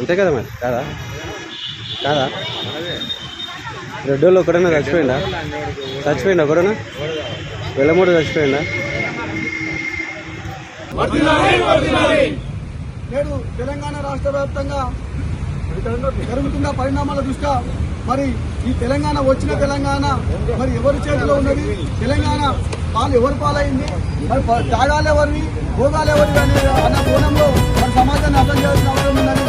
అంతే కదా మరి? కాదా? కాదా? రెడ్డోళ్ళు ఒకడైనా చచ్చిపోయిందా చచ్చిపోయిందా ఒకడైనా వెల్లమూడు చచ్చిపోయిందా నేడు తెలంగాణ రాష్ట్ర వ్యాప్తంగా జరుగుతున్న పరిణామాల దృష్ట్యా మరి ఈ తెలంగాణ వచ్చిన తెలంగాణ మరి ఎవరి చేతిలో ఉన్నది? తెలంగాణ పాలు ఎవరి పాలైంది? మరి ప- త్యాగాలు ఎవరివి? భోగాలు ఎవరివి అనే అన్న కోణంలో మరి సమాజాన్ని అర్థం చేయాల్సిన అవసరం ఉందని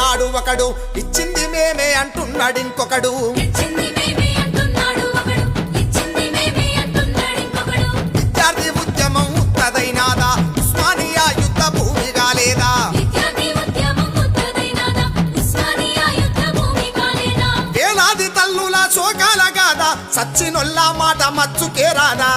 అంటున్నాడు ఒకడు. ఇచ్చింది మేమే అంటున్నాడు ఇంకొకడు. విద్యార్థి ఉద్యమం ఉత్తదైనాదా? ఉస్మానియా యుద్ధ భూమి కాలేదా వేలాది తల్లుల శోకాల గాదా సచ్చినొల్ల మాట మచ్చుకే రాదా?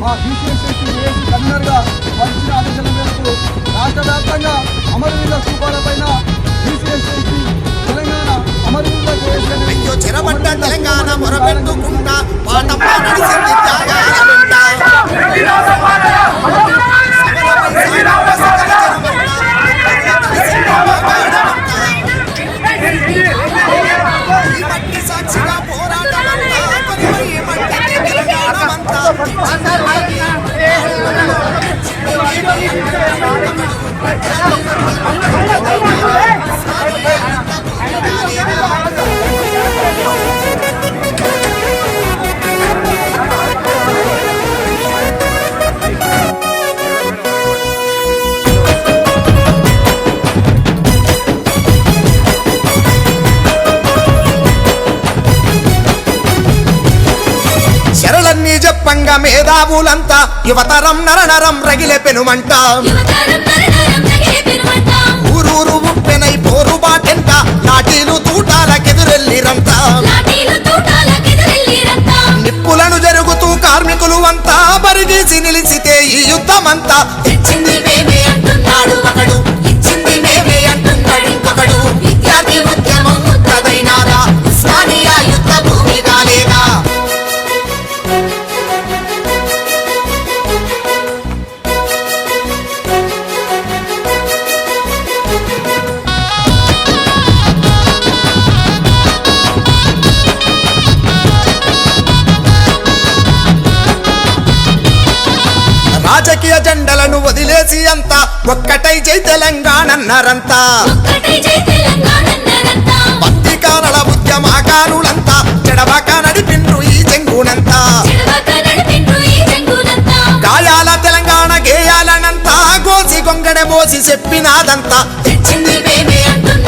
మా బీసీఎస్ఎస్సీ ఏఎస్సీ కన్వీనర్గా వచ్చిన ఆదేశాల మేరకు రాష్ట్ర వ్యాప్తంగా అమరవీరుల స్థూపాలపైన బీసీఎస్ఎస్సీ తెలంగాణ అమరవీరుల అయ్యో చెరబడ్డ మొరపెట్టుకుంటా చెప్పంగా మేధావులంతా యువతరం నరనరం రగిలే పెనుమంట. అంతా నిలిచితే ఈ యుద్ధమంతా. తెచ్చింది మేమే. జెండలను వదిలేసి అంతా ఒక్కటై జై తెలంగాణన్నారంతా. భక్తికారుల ఉద్యమకారులంతా చెడబాక నడిపిండ్రు ఈ చెంగునంతా గాయాల తెలంగాణ గేయాలనంతా గోసి గొంగడ మోసి చెప్పినాదంతా. తెచ్చింది మేమే అంటున్నాడు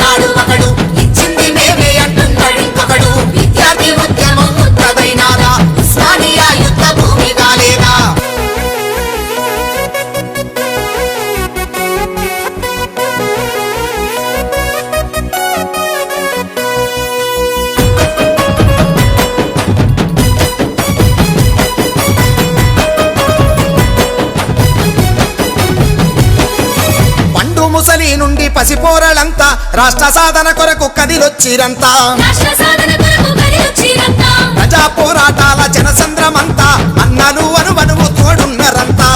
ముసలి నుండి పసిపోరలంతా రాష్ట్ర సాధన కొరకు కదిలొచ్చిరంతా. ప్రజా పోరాటాల జనసంద్రమంతా అన్నలు అనువనువు తోడున్నరంతా.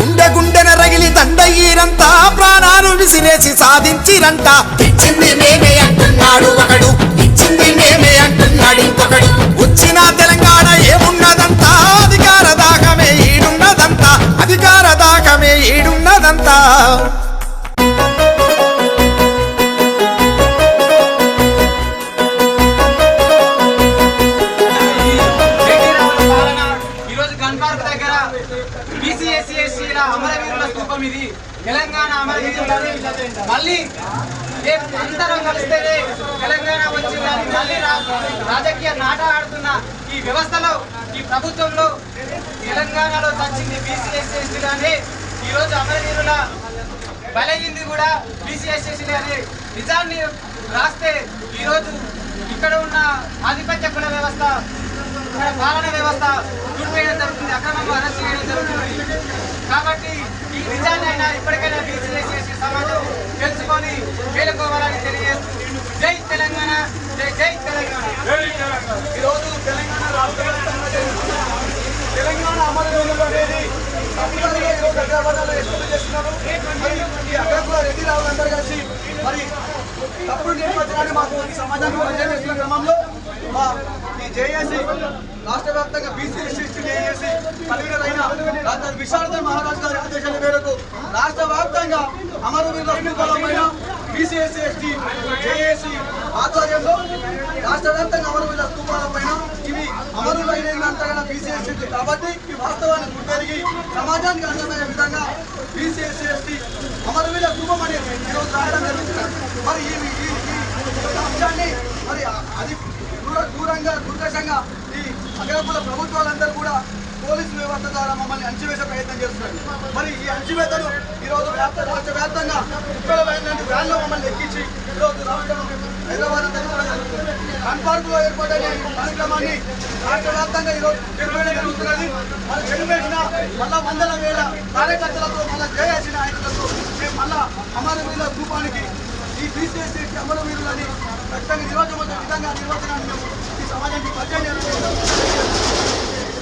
గుండె గుండెన రగిలి దండయ్యిరంతా ప్రాణాలు విసిరేసి సాధించిరంట రేపు అందరం కలిస్తేనే తెలంగాణ వచ్చిందని మళ్ళీ రా- రాజకీయ నాట ఆడుతున్న ఈ వ్యవస్థలో ఈ ప్రభుత్వంలో తెలంగాణలో వచ్చింది బీసీ ఎస్సీ ఎస్టీలనే ఈరోజు అమరవీరుల బలగింది కూడా బీసీ ఎస్సీ అనే నిజాన్ని రాస్తే ఈరోజు ఇక్కడ ఉన్న ఆధిపత్య కుల వ్యవస్థ ఇక్కడ పాలన వ్యవస్థ దుర్వేయడం జరుగుతుంది అక్రమంగా అరెస్ట్ చేయడం జరుగుతుంది. కాబట్టి ఈ నిజాన్ని అయినా ఇప్పటికైనా బీసీ తెలుసుకొని మేలుకోవాలని తెలియజేస్తుంది. జై తెలంగాణ జై జై తెలంగాణ. ఈరోజు తెలంగాణ రాష్ట్ర తెలంగాణ అమలు అనేది తప్పనిసరిగా ఈరోజు హైదరాబాద్లో ఎస్టేట్ చేస్తున్నారు. మరి ఈ అగ్రకుల రెడ్డి రావు అందరూ కలిసి మరి తప్పుడు నిర్వచనాన్ని మాకు ఈ సమాజానికి పరిచయం చేస్తున్న క్రమంలో మా ఈ జేఏసీ రాష్ట్ర వ్యాప్తంగా బీసీ ఎస్సీ జేఏసీ కన్వీనర్ అయిన డాక్టర్ విశారదన్ మహారాజ్ గారి ఆదేశాల మేరకు రాష్ట్ర వ్యాప్తంగా అమరవీరుల స్థూపాలపైన బీసీ ఎస్సీ ఎస్టీ జేఏసీ ఆధ్వర్యంలో రాష్ట్ర వ్యాప్తంగా అమరవీరుల స్థూపాలపైన ఇవి అమరులైన అంతగా బీసీ కాబట్టి ఈ వాస్తవాన్ని గుర్తెరిగి సమాజానికి అర్థమయ్యే విధంగా బీసీ ఎస్సీ ఎస్టీ అమరవీరుల స్థూపం అనేది ఈరోజు రాయడం జరుగుతుంది. మరి ఈ అంశాన్ని మరి అది దూరంగా దుర్దశంగా ఈ అగ్రకుల ప్రభుత్వాలందరూ కూడా పోలీసు వ్యవస్థ ద్వారా మమ్మల్ని అణచివేసే ప్రయత్నం చేస్తున్నారు. మరి ఈ అణచివేతను ఈరోజు వ్యాప్త రాష్ట్ర వ్యాప్తంగా ముప్పై వేల వ్యాన్లో మమ్మల్ని ఎక్కించి ఈరోజు రాష్ట్రం హైదరాబాద్ అంతా కూడా జరుగుతుంది గన్ ఈ కార్యక్రమాన్ని రాష్ట్ర వ్యాప్తంగా ఈరోజు నిర్వహణ జరుగుతున్నది. మరి వెనువేసిన మళ్ళా వందల వేల కార్యకర్తలతో మళ్ళా జేఏసీ నాయకులతో మేము మళ్ళా అమరవీరుల రూపానికి ఈ బీసీఎస్సీ అమరవీరులని ఖచ్చితంగా నిర్వచన విధంగా నిర్వచనాన్ని మేము ఈ సమాజానికి పరిచయం చేస్తున్నాం.